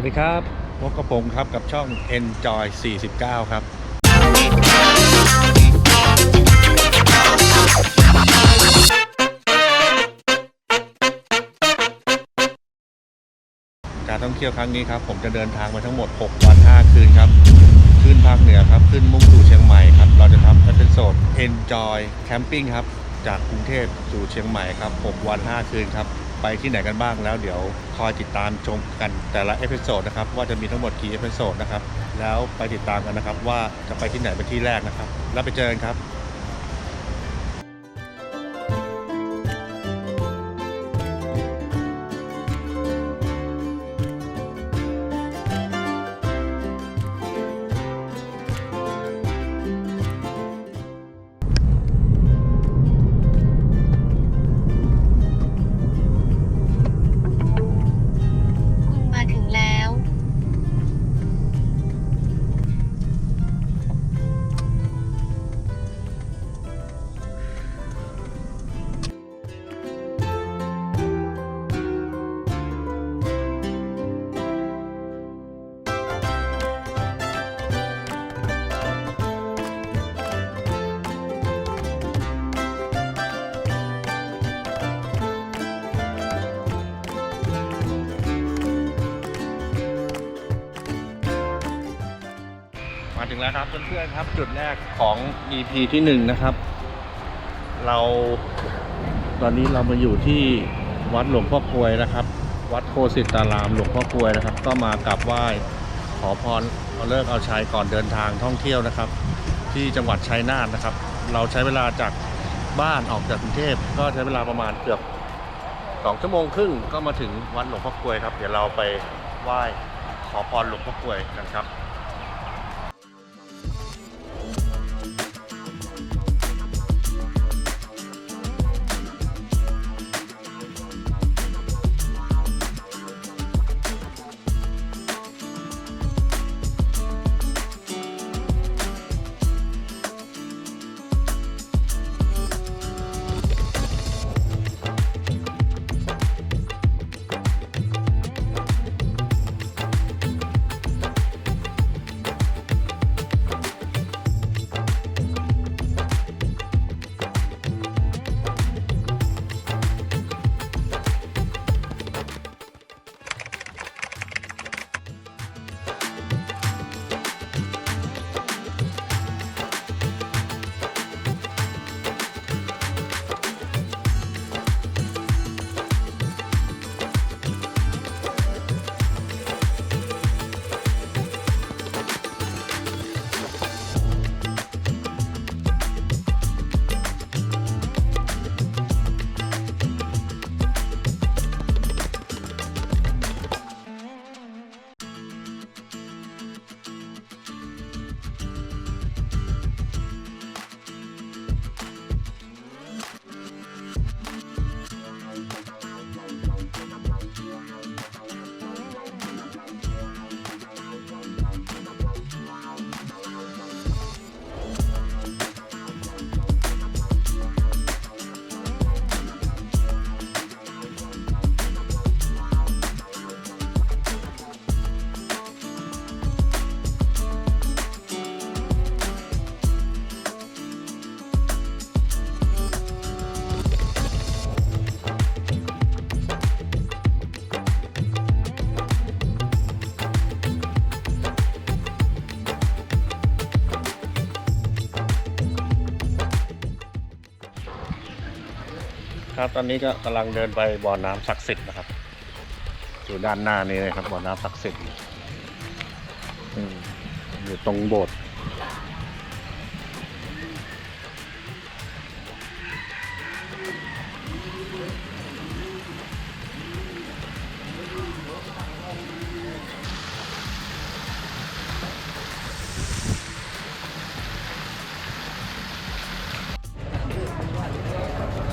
วัสดีครับพบกับผมครับกับช่อง Enjoy 49 ครับ การท่องเที่ยวครั้งนี้ครับ ผมจะเดินทางมาทั้งหมด 6 วัน 5 คืนครับ ขึ้นภาคเหนือครับ ขึ้นมุ่งสู่เชียงใหม่ครับ เราจะทำเอพิโซด Enjoy Camping ครับ จากกรุงเทพสู่เชียงใหม่ครับ 6 วัน 5 คืนครับ ไปที่ไหนกันบ้างแล้วเดี๋ยวคอยติดตามชมกันแต่ละเอพิโซดนะครับว่าจะมีทั้งหมดกี่เอพิโซดนะครับแล้วไปติดตามกันนะครับว่าจะไปที่ไหนเป็นที่แรกนะครับ แล้วไปเจอกันครับ งแล้วครับเพื่อนๆครับจุดแรกของ EP ที่หนึ่งนะครับ เราตอนนี้เรามาอยู่ที่วัดหลวงพ่อกลวยนะครับ วัดโคสิตารามหลวงพ่อกลวยนะครับ ก็มากราบไหว้ขอพรเอาเลิกเอาชัยก่อนเดินทางท่องเที่ยวนะครับ ที่จังหวัดชัยนาทนะครับ เราใช้เวลาจากบ้านออกจากกรุงเทพก็ใช้เวลาประมาณเกือบสองชั่วโมงครึ่งก็มาถึงวัดหลวงพ่อกลวยครับ เดี๋ยวเราไปไหว้ขอพรหลวงพ่อกลวยกันครับ ตอนนี้ก็กำลังเดินไปบ่อน้ำศักดิ์สิทธิ์นะครับ อยู่ด้านหน้านี้เลยครับบ่อน้ำศักดิ์สิทธิ์อืมอยู่ตรงโบสถ์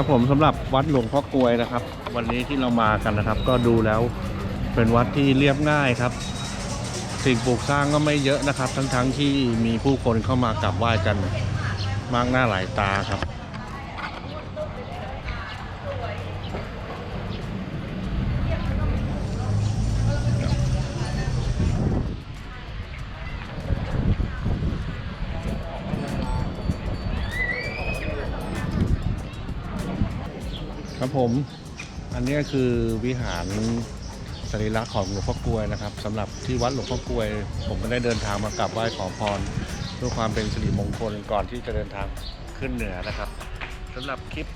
ครับผมสำหรับวัดหลวงพ่อกลวยนะครับ วันนี้ที่เรามากันนะครับ ก็ดูแล้วเป็นวัดที่เรียบง่ายครับ สิ่งปลูกสร้างก็ไม่เยอะนะครับ ทั้งๆที่มีผู้คนเข้ามากราบไหว้กันมากหน้าหลายตาครับ ครับผม อันนี้ก็คือวิหารสรีระของหลวงพ่อกลวยนะครับสำหรับที่วัดหลวงพ่อกลวย ผมก็ได้เดินทางมากราบไหว้ขอพรเพื่อความเป็นสิริมงคลก่อนที่จะเดินทางขึ้นเหนือนะครับสำหรับคลิป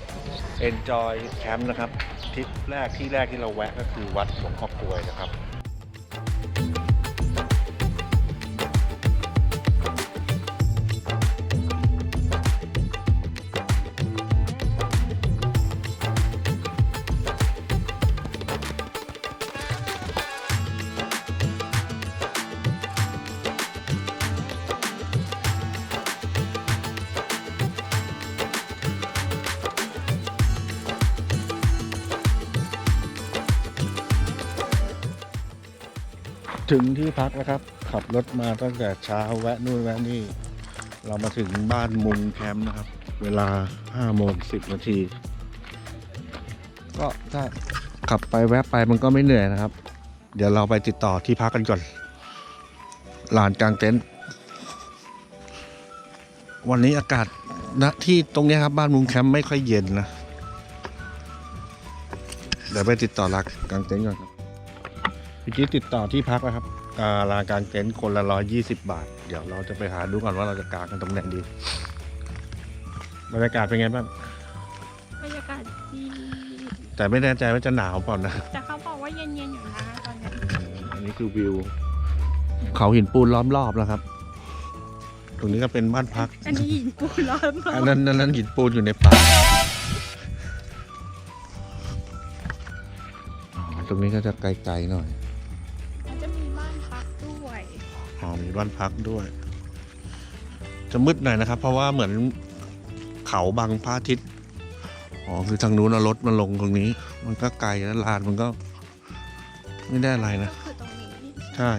Enjoy Camp นะครับทริปแรกที่แรกที่เราแวะก็คือวัดหลวงพ่อกลวยนะครับ ถึงที่พักแล้วครับ ขับรถมาตั้งแต่เช้าแวะนู่นแวะนี่ เรามาถึงบ้านมุงแคมป์นะครับ เวลา5โมง10นาที ก็ถ้าขับไปแวะไปมันก็ไม่เหนื่อยนะครับ เดี๋ยวเราไปติดต่อที่พักกันก่อนลานกลางเต็นท์วันนี้อากาศณที่ตรงนี้ครับบ้านมุงแคมป์ไม่ค่อยเย็นนะ เดี๋ยวไปติดต่อลานกลางเต็นท์ก่อนครับ เมื่อกี้ติดต่อที่พักแล้วครับอ่าลานกลางเต็นท์คนละร้อยยี่สิบบาท เดี๋ยวเราจะไปหาดูก่อนว่าเราจะกางกันตรงไหนดี บรรยากาศเป็นไงบ้าง บรรยากาศดี แต่ไม่แน่ใจว่าจะหนาวเปล่านะ แต่เขาบอกว่าเย็นๆอยู่นะตอนนี้ อันนี้คือวิว เขาหินปูนล้อมรอบแล้วครับ ตรงนี้ก็เป็นบ้านพัก อันนี้หินปูนร้อนมาอันกนั้นอันนั้นหินปูนอยู่ในป่าอ๋อตรงนี้ก็จะไกลๆหน่อย บ้านพักด้วย จะมืดหน่อยนะครับ เพราะว่าเหมือนเขาบังพระอาทิตย์อ๋อคือทางนู้นเอารถมาลงตรงนี้ มันก็ไกลแล้วลานมันก็ไม่ได้อะไรนะคือตรงนี้ใช่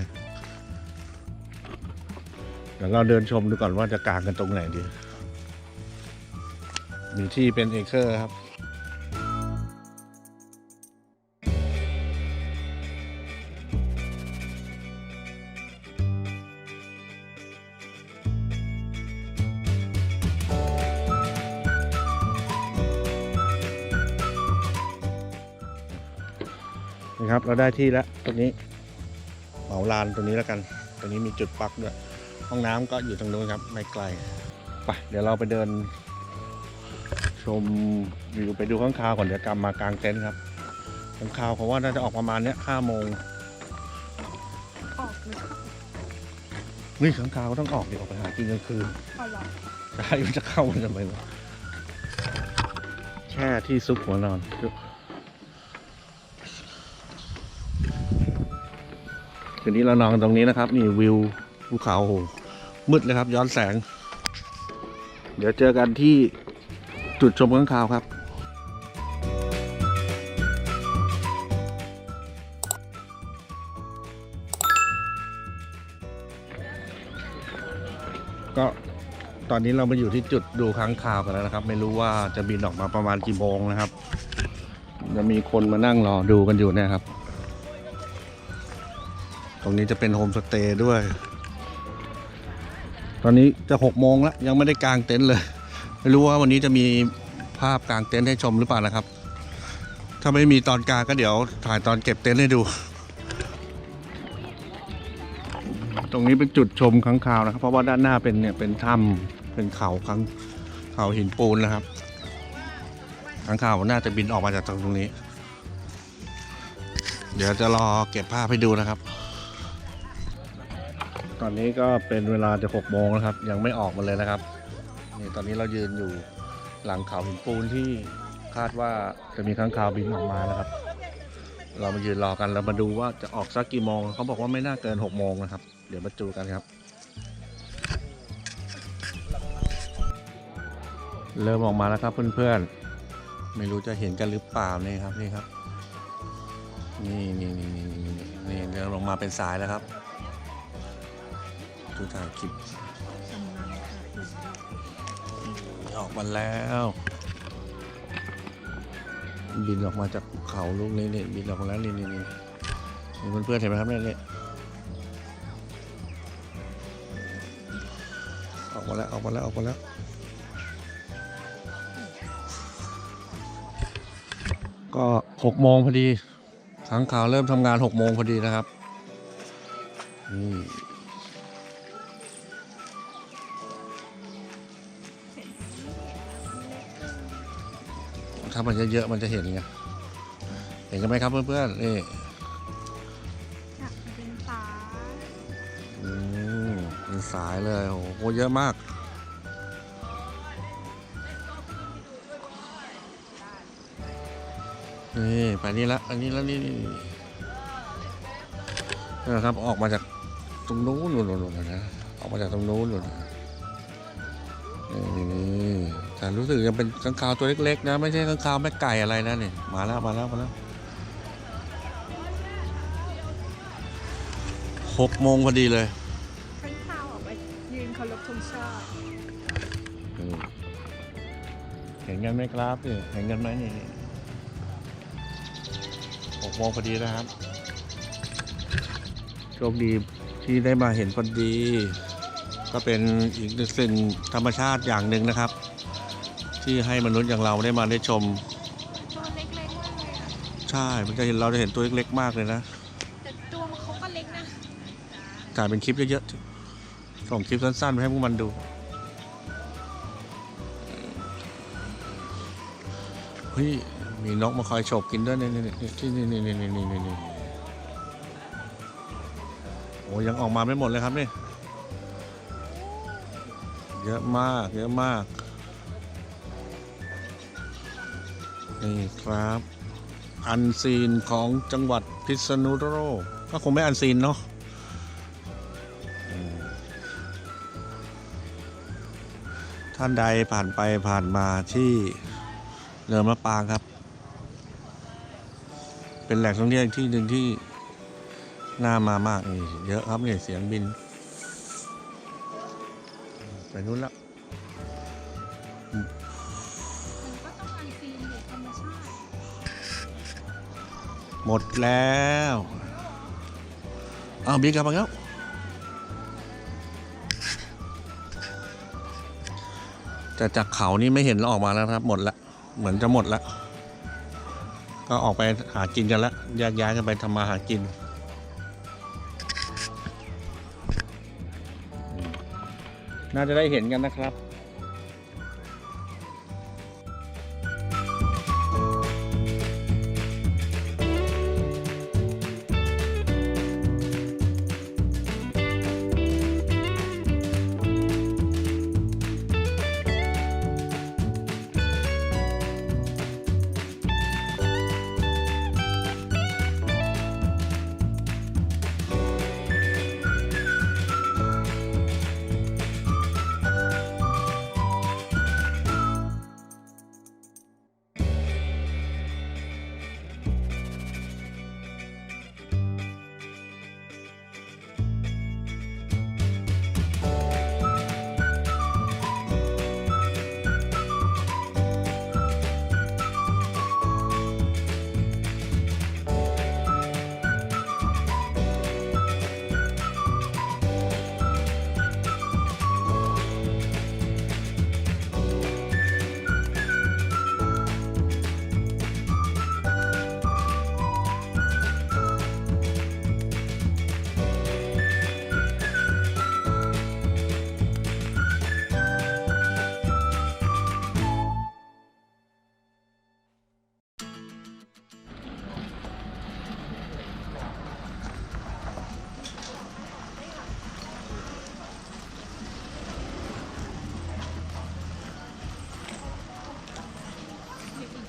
เดี๋ยวเราเดินชมดูก่อนว่าจะกางกันตรงไหนดี มีที่เป็นเอเคอร์ครับ นี่ครับ เราได้ที่แล้วตรงนี้เหมาลานตรงนี้แล้วกันตรงนี้มีจุดปลักด้วยห้องน้ำก็อยู่ตรงนู้นครับไม่ไกลไปเดี๋ยวเราไปเดิน ชมวิวไปดูข้างคาวก่อนเดี๋ยวกลับมากางเต็นท์ครับข้างคาวเขาว่าน่าจะออกประมาณเนี้ยห้าโมงออกหรือเปล่านี่ข้างคาวก็ต้องออกดีออกไปหากินกลางคืนเอาหรอใช่มันจะเข้ามันทำไมวะแช่ที่ซุกหัวนอน คืนนี้เรานอนกันตรงนี้นะครับ นี่วิวภูเขามืดเลยครับย้อนแสง เดี๋ยวเจอกันที่จุดชมข้างคาวครับก็ตอนนี้เรามาอยู่ที่จุดดูค้างคาวกันแล้วนะครับ ไม่รู้ว่าจะบินออกมาประมาณกี่โมงนะครับ จะมีคนมานั่งรอดูกันอยู่เนี่ยครับ รงนี้จะเป็นโฮมสเตย์ด้วย ตอนนี้จะหกโมงแล้ว ยังไม่ได้กางเต็นท์เลย ไม่รู้ว่าวันนี้จะมีภาพกางเต็นท์ให้ชมหรือเปล่านะครับ ถ้าไม่มีตอนกางก็เดี๋ยวถ่ายตอนเก็บเต็นท์ให้ดู ตรงนี้เป็นจุดชมค้างคาวนะครับ เพราะว่าด้านหน้าเป็นเนี่ยเป็นถ้ำเป็นเขาค้างเขาหินปูนนะครับค้างคาวน่าจะบินออกมาจากตรงนี้ เดี๋ยวจะรอเก็บภาพให้ดูนะครับ ตอนนี้ก็เป็นเวลาจะหกโมงแล้วครับ ยังไม่ออกมาเลยนะครับนี่ตอนนี้เรายืนอยู่หลังเขาหินปูนที่คาดว่าจะมีค้างคาวบินออกมานะครับ เรามายืนรอกันแล้วมาดูว่าจะออกสักกี่โมงเขาบอกว่าไม่น่าเกินหกโมงนะครับ เดี๋ยวมาดูกันครับ เริ่มออกมาแล้วครับเพื่อนๆ ไม่รู้จะเห็นกันหรือเปล่านี่ครับนี่ครับ นี่นี่นี่นี่นี่นี่เริ่มลงมาเป็นสายแล้วครับ ดูถ่ายคลิปออกมาแล้ว บินออกมาจากเขาลูกนี้นี่บินออกมาแล้วนี่นี่นี่นี่เพื่อนๆเห็นไหมครับเนี่ยเนี่ยออกมาแล้วออกมาแล้วออกมาแล้วก็หกโมงพอดีขังข่าวเริ่มทำงานหกโมงพอดีนะครับนี่ ถ้ามันเยอะๆมันจะเห็นไงเห็นกันไหมครับเพื่อนๆนี่อยากเป็นสาอืมเป็นสายเลยโอ้โหเยอะมาก นี่ไปนี่ละอันนี้แล้วนี่นี่นี่นี่นะครับออกมาจากตรงนู้นนู่นนู่นนู่นนะออกมาจากตรงนู้นนู่นนี่ แต่รู้สึกยังเป็นข้างคาวตัวเล็ก ๆ นะ ไม่ใช่ข้างคาวแม่ไก่อะไรนะนี่มาแล้วมาแล้วมาแล้วหกโมงพอดีเลยข้างข้าวออกไปยืนเคารพธงชาตินี่เห็นกันไหมครับนี่เห็นกันไหมนี่หกโมงพอดีนะครับโชคดีที่ได้มาเห็นพอดี ก็เป็นอีกหนึ่งสิ่งธรรมชาติอย่างหนึ่งนะครับ ที่ให้มนุษย์อย่างเราได้มาได้ชม ตัวเล็กๆมากเลยอะใช่มันจะเห็นเราจะเห็นตัวเล็กๆมากเลยนะแต่ตัวมันเขาก็เล็กนะถ่ายเป็นคลิปเยอะๆส่งคลิปสั้นๆไปให้พวกมันดู เฮ้ย มีนกมาคอยฉกกินด้วยนี่นี่นี่ที่นี่นี่นี่นี่นี่นี่นี่โอ้ยังออกมาไม่หมดเลยครับนี่ เยอะมาก เยอะมาก นี่ครับ อันซีนของจังหวัดพิษณุโลกก็คงไม่อันซีนเนาะท่านใดผ่านไปผ่านมาที่เนินมะปางครับ เป็นแหล่งท่องเที่ยวที่หนึ่งที่น่ามามากนี่เยอะครับเนี่ยเสียงบิน ไปนู้นละ หมดแล้วอ้าวบินกลับมาแล้วแต่จากเขานี่ไม่เห็นแล้วออกมาแล้วครับ หมดละเหมือนจะหมดละก็ออกไปหากินกันละแยกย้ายกันไปทำมาหากินน่าจะได้เห็นกันนะครับ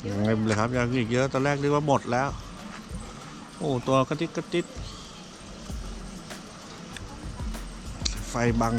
ยังไงเลยครับยังอีกเยอะตอนแรกนึกว่าหมดแล้ว โอ้ตัวกระติดกระติดไฟบัง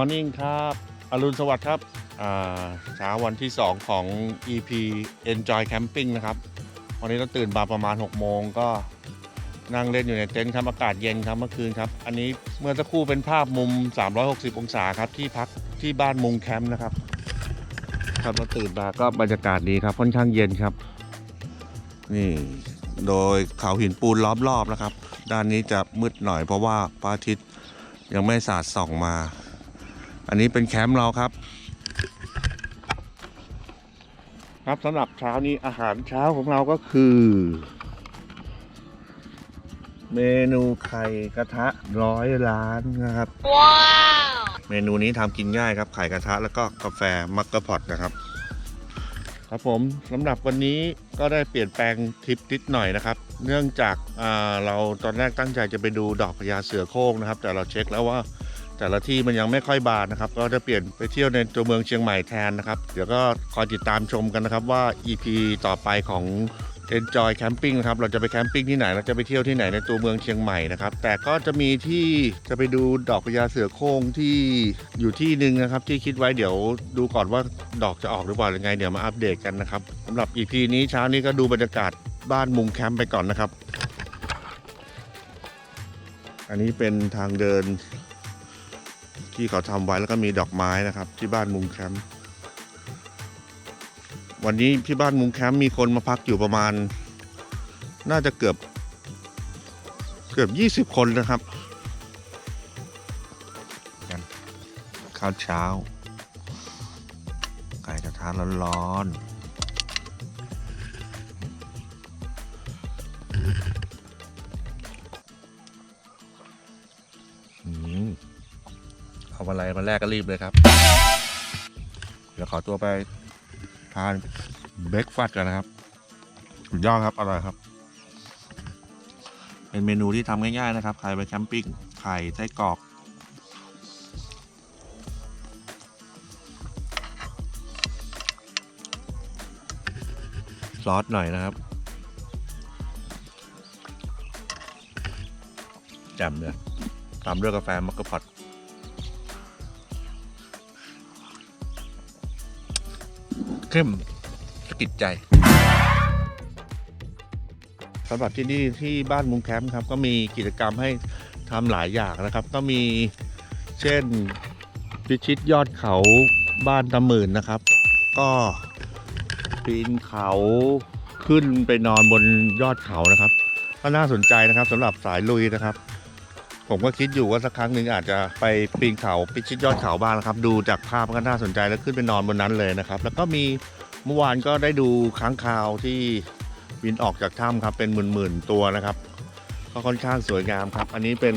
อร์นิ่งครับ อรุณสวัสดิ์ครับเช้าวันที่ 2 ของ EP Enjoy Camping นะครับ วันนี้เราตื่นมาประมาณ 6 โมงก็นั่งเล่นอยู่ในเต็นท์ครับอากาศเย็นครับเมื่อคืนครับ อันนี้เมื่อสักครู่เป็นภาพมุม 360 องศาครับ ที่พักที่บ้านมุงแคมป์นะครับ ครับเราตื่นมาก็บรรยากาศดีครับ ค่อนข้างเย็นครับ นี่โดยเขาหินปูนล้อมรอบนะครับ ด้านนี้จะมืดหน่อยเพราะว่าพระอาทิตย์ยังไม่สาดส่องมา อันนี้เป็นแคมป์เราครับ ครับสำหรับเช้านี้อาหารเช้าของเราก็คือ เมนูไข่กระทะร้อยล้านนะครับ ว้าว เมนูนี้ทำกินง่ายครับ ไข่กระทะแล้วก็กาแฟมักกะพอตนะครับ ครับผมสำหรับวันนี้ก็ได้เปลี่ยนแปลงทริปนิดหน่อยนะครับ เนื่องจากอ่าเราตอนแรกตั้งใจจะไปดูดอกพญาเสือโคร่งนะครับ แต่เราเช็คแล้วว่า แต่ละที่มันยังไม่ค่อยบานนะครับ ก็จะเปลี่ยนไปเที่ยวในตัวเมืองเชียงใหม่แทนนะครับ เดี๋ยวก็คอยติดตามชมกันนะครับว่า EP ต่อไปของ Enjoy Camping นะครับ เราจะไปแคมปิ้งที่ไหน เราจะไปเที่ยวที่ไหนในตัวเมืองเชียงใหม่นะครับ แต่ก็จะมีที่จะไปดูดอกพญาเสือโคร่งที่อยู่ที่หนึ่งนะครับ ที่คิดไว้เดี๋ยวดูก่อนว่าดอกจะออกหรือเปล่ายังไง เดี๋ยวมาอัปเดตกันนะครับสำหรับ EP นี้เช้านี้ก็ดูบรรยากาศบ้านมุงแคมป์ไปก่อนนะครับ อันนี้เป็นทางเดิน ที่เขาทำไว้แล้วก็มีดอกไม้นะครับ ที่บ้านมุงแคมป์วันนี้ที่บ้านมุงแคมป์มีคนมาพักอยู่ประมาณ น่าจะเกือบ เกือบยี่สิบคนนะครับกันข้าวเช้า ไก่กระทะร้อนๆ เอาอะไรมาแรกก็รีบเลยครับ เดี๋ยวขอตัวไปทานเบรกฟาสกันนะครับสุดยอดครับอร่อยครับ เป็นเมนูที่ทำง่ายๆนะครับ ใครไปแคมปิ้งไข่ไส้กรอกซอสหน่อยนะครับแจ่มเลยตามด้วยกาแฟมักกะพอต เข้มสะกิดใจสำหรับที่นี่ที่บ้านมุงแคมป์ครับ ก็มีกิจกรรมให้ทำหลายอย่างนะครับ ก็มีเช่นพิชิตยอดเขาบ้านตะหมื่นนะครับ ก็ปีนเขาขึ้นไปนอนบนยอดเขานะครับ ก็น่าสนใจนะครับสำหรับสายลุยนะครับ ผมก็คิดอยู่ว่าสักครั้งหนึ่งอาจจะไปปีนเขาพิชิตยอดเขาบ้างนะครับ ดูจากภาพก็น่าสนใจแล้วขึ้นไปนอนบนนั้นเลยนะครับ แล้วก็มีเมื่อวานก็ได้ดูค้างคาวที่บินออกจากถ้ำครับ เป็นหมื่นๆตัวนะครับ ก็ค่อนข้างสวยงามครับ อันนี้เป็น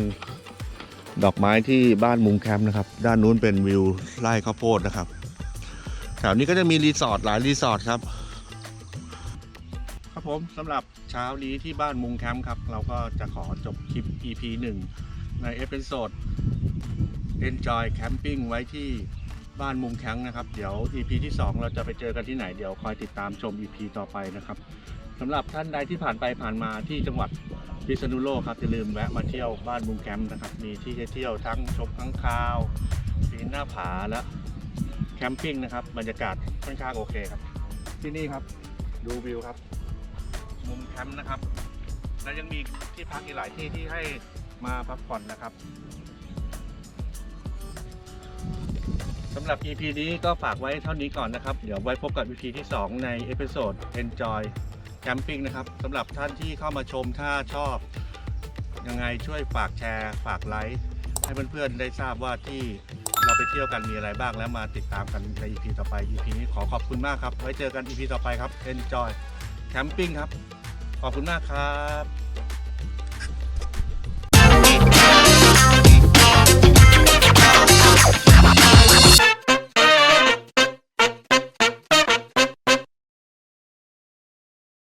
ดอกไม้ที่บ้านมุงแคมป์นะครับ ด้านนู้นเป็นวิวไร่ข้าวโพดนะครับแถวนี้ก็จะมีรีสอร์ทหลายรีสอร์ทครับ ครับผมสำหรับเช้านี้ที่บ้านมุงแคมป์ครับ เราก็จะขอจบคลิป EP 1 ในเอพิโซด Enjoy Camping ไว้ที่บ้านมุงแคมป์นะครับ เดี๋ยว EP ที่ 2 เราจะไปเจอกันที่ไหน เดี๋ยวคอยติดตามชม EP ต่อไปนะครับสำหรับท่านใดที่ผ่านไปผ่านมาที่จังหวัดพิษณุโลกครับอย่าลืมแวะมาเที่ยวบ้านมุงแคมป์นะครับ มีที่ให้เที่ยวทั้งชมข้งคาวปีนหน้าผาและแคมปิ้งนะครับ บรรยากาศค่อนข้างโอเคครับ ที่นี่ครับดูวิวครับ มุมแคมป์นะครับ และยังมีที่พักอีกหลายที่ที่ให้ มาพักผ่อนนะครับสำหรับ EP นี้ก็ฝากไว้เท่านี้ก่อนนะครับ เดี๋ยวไว้พบกับ EP ที่ 2 ในเอพิโซด Enjoy Camping นะครับสำหรับท่านที่เข้ามาชมถ้าชอบ ยังไงช่วยฝากแชร์ ฝากไลค์ให้เพื่อนๆได้ทราบว่าที่เราไปเที่ยวกันมีอะไรบ้างแล้วมาติดตามกันใน EP ต่อไป EP นี้ขอขอบคุณมากครับ ไว้เจอกัน EP ต่อไปครับ Enjoy Camping ครับ ขอบคุณมากครับ